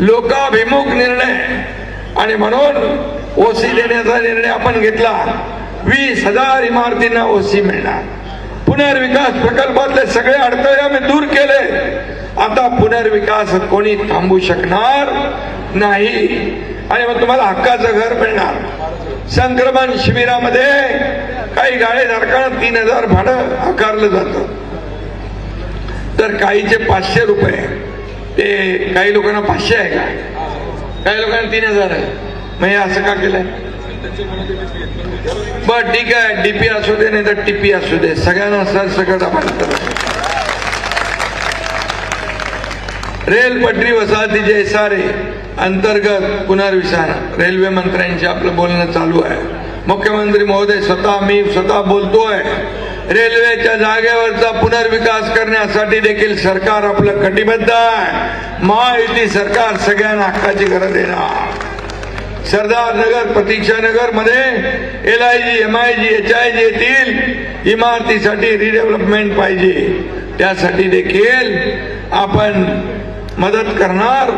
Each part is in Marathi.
लोकाभिमुख निर्णय. आणि म्हणून ओसी देण्याचा निर्णय आपण घेतला. वीस हजार इमारतींना ओसी मिळणार. पुनर्विकास प्रकल्पातले सगळे अडथळे आम्ही दूर केले. आता पुनर्विकास कोणी थांबू शकणार नाही. आणि मग तुम्हाला हक्काचं घर मिळणार. संक्रमण शिबिरामध्ये काही गाळेधारकांना तीन हजार भाडं आकारलं जातं. तर काहीचे पाचशे रुपये ते काही लोकांना पाचशे आहे का? काही लोकांना तीन हजार आहे. मग हे असं का केलंय? बर ठीक आहे. डीपी असू दे नाही तर टीपी असू दे. सगळ्यांना सरसकट आपण रेल पटरी वसाहतीचे सारे अंतर्गत पुनर्विचार रेल्वे मंत्र्यांशी आपलं बोलणं चालू आहे. मुख्यमंत्री महोदय स्वतः मी स्वतः बोलतोय. रेल्वेच्या जागेवरचा पुनर्विकास करण्यासाठी देखील सरकार आपलं कटिबद्ध आहे. महायुती सरकार सगळ्यांना हक्काची गरज देणार. सरदार नगर प्रतीक्षा नगरमध्ये L I G M I G H I G येथील इमारतीसाठी रिडेव्हलपमेंट पाहिजे. त्यासाठी देखील आपण मदत करणार.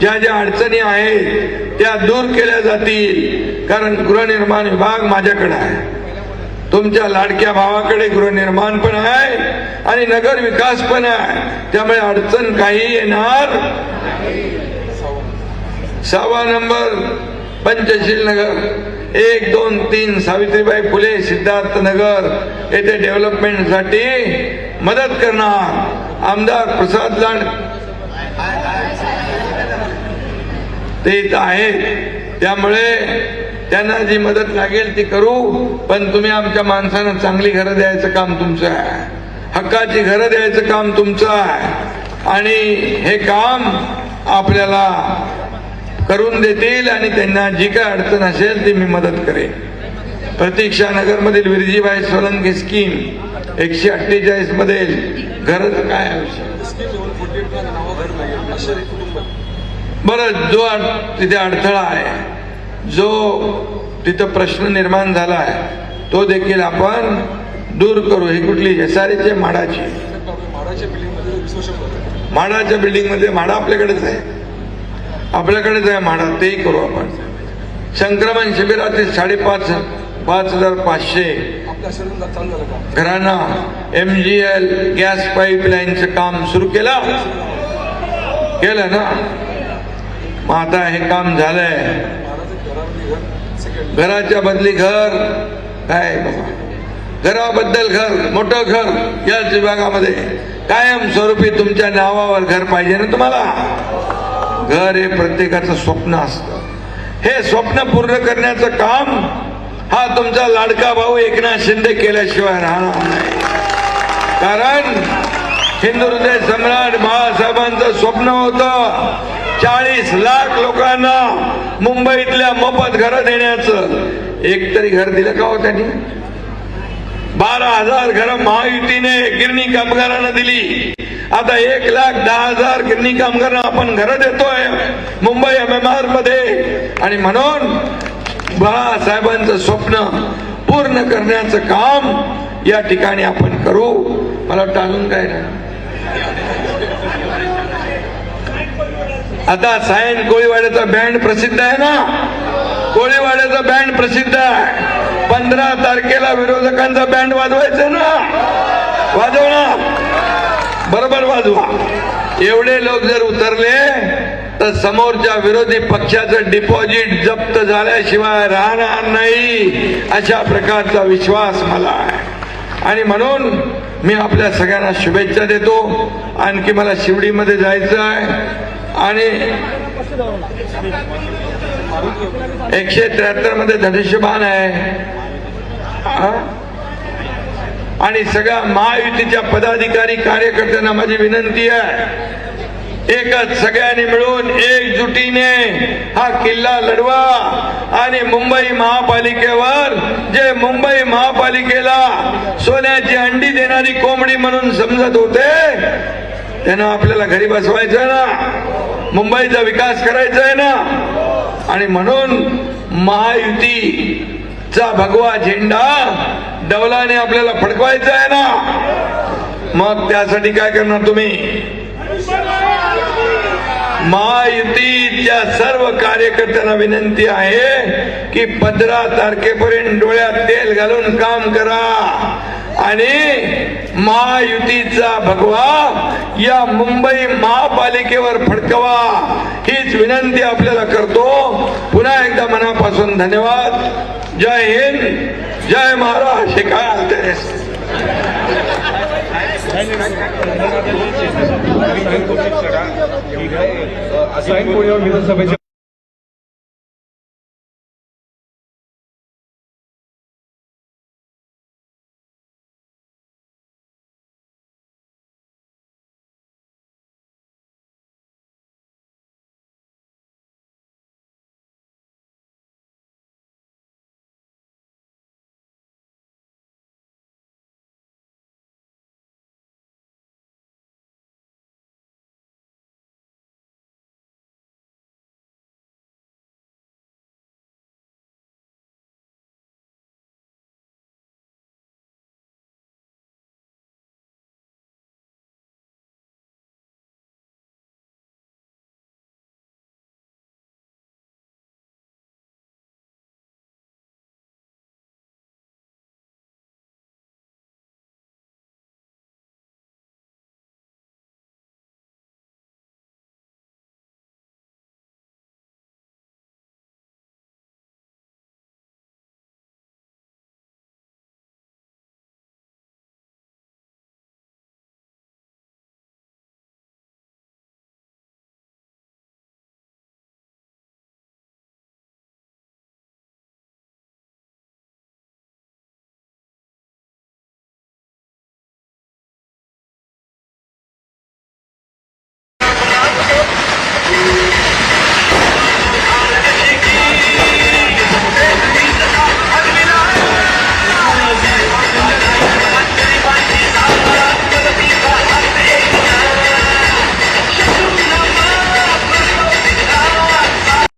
ज्या ज्या अडचणी आहेत त्या दूर केल्या जातील. कारण गृहनिर्माण विभाग माझ्याकडे आहे. तुमच्या लाडक्या भावाकडे गृहनिर्माण पण आहे आणि नगर विकास पण आहे. त्यामुळे अडचण काही येणार सहावा नंबर पंचशील नगर. एक दोन तीन सावित्रीबाई फुले सिद्धार्थ नगर. येथे डेव्हलपमेंटसाठी मदत करणार. आमदार प्रसाद लाड. ते इथं आहेत. त्यामुळे त्यांना जी मदत लागेल ती करू पण तुम्ही आमच्या माणसांना चांगली घरं द्यायचं काम तुमचं आहे. हक्काची घरं द्यायचं काम तुमचं आहे. आणि हे काम आपल्याला करून देतील आणि त्यांना जी काय अडचण असेल ती मी मदत करेन. प्रतीक्षा नगर मधील विरजीबाई सोलंकी स्कीम एकशे अठ्ठेचाळीसमध्ये घर काय विषय? बरं जो तिथे अडथळा आहे. जो तिथं प्रश्न निर्माण झाला आहे तो देखील आपण दूर करू. ही कुठली? एसआरचे माडाची माडाच्या बिल्डिंगमध्ये माडा आपल्याकडेच आहे. आपल्याकडेच आहे माडा तेही करू आपण. संक्रमण शिबिरातील साडेपाच पाच हजार पाचशे घरांना एम जी एल गॅस पाईपलाईनचं काम सुरू केलं. केलं ना? मग आता हे काम झालंय. घराच्या बदली घर काय बाबा? घराबद्दल घर मोठं घर याच विभागामध्ये कायम स्वरूपी तुमच्या नावावर घर पाहिजे ना तुम्हाला? घर हे प्रत्येकाचं स्वप्न असतं. हे स्वप्न पूर्ण करण्याचं काम हा तुमचा लाडका भाऊ एकनाथ शिंदे केल्याशिवाय राहणार नाही. कारण हिंदू हृदय सम्राट बाळासाहेबांचं स्वप्न होतं. चाळीस लाख लोकांना मुंबईतल्या मोफत घरं देण्याचं. एक तरी घर दिलं का हो त्यांनी? बारा हजार घरं महायुतीने गिरणी कामगारांना दिली. आता एक लाख दहा हजार गिरणी कामगारांना आपण घरं देतोय मुंबई एमएमआरमध्ये. आणि म्हणून बाळासाहेबांचं स्वप्न पूर्ण करण्याचं काम या ठिकाणी आपण करू. मला वाटतं अजून काय नाही आता सायन कोळीवाड्याचा बँड प्रसिद्ध आहे ना? कोळीवाड्याचा बँड प्रसिद्ध आहे. पंधरा तारखेला विरोधकांचा बँड वाजवायचा ना? वाजव ना. बरोबर वाजवा. एवढे लोक जर उतरले तर समोरच्या विरोधी पक्षाचं डिपॉझिट जप्त झाल्याशिवाय राहणार नाही अशा प्रकारचा विश्वास मला आहे. आणि म्हणून मी आपल्या सगळ्यांना शुभेच्छा देतो. आणखी मला शिवडीमध्ये जायचं आहे. आणि एकशे त्र्याहत्तरमध्ये धनुष्यबाण आहे. आणि सगळ्या महायुतीच्या पदाधिकारी कार्यकर्त्यांना माझी विनंती आहे. एकच सगळ्यांनी मिळून एकजुटीने हा किल्ला लढवा आणि मुंबई महापालिकेवर जे मुंबई महापालिकेला सोन्याची अंडी देणारी कोंबडी म्हणून समजत होते त्यानं आपल्याला घरी बसवायचं ना. मुंबईचा विकास करायचा आहे ना. आणि म्हणून महायुतीचा भगवा झेंडा डवलाने आपल्याला फडकवायचा आहे ना. मग त्यासाठी काय करणार तुम्ही? महायुतीच्या सर्व कार्यकर्त्यांना विनंती आहे की पंधरा तारखेपर्यंत डोळ्यात तेल घालून काम करा. आणि महायुतीचा भगवा या मुंबई महापालिकेवर फडकवा. हीच विनंती आपल्याला करतो. पुन्हा एकदा मनापासून धन्यवाद. जय हिंद. जय महाराष्ट्र. हे काय आलते साईन कोळीवर विधानसभेचे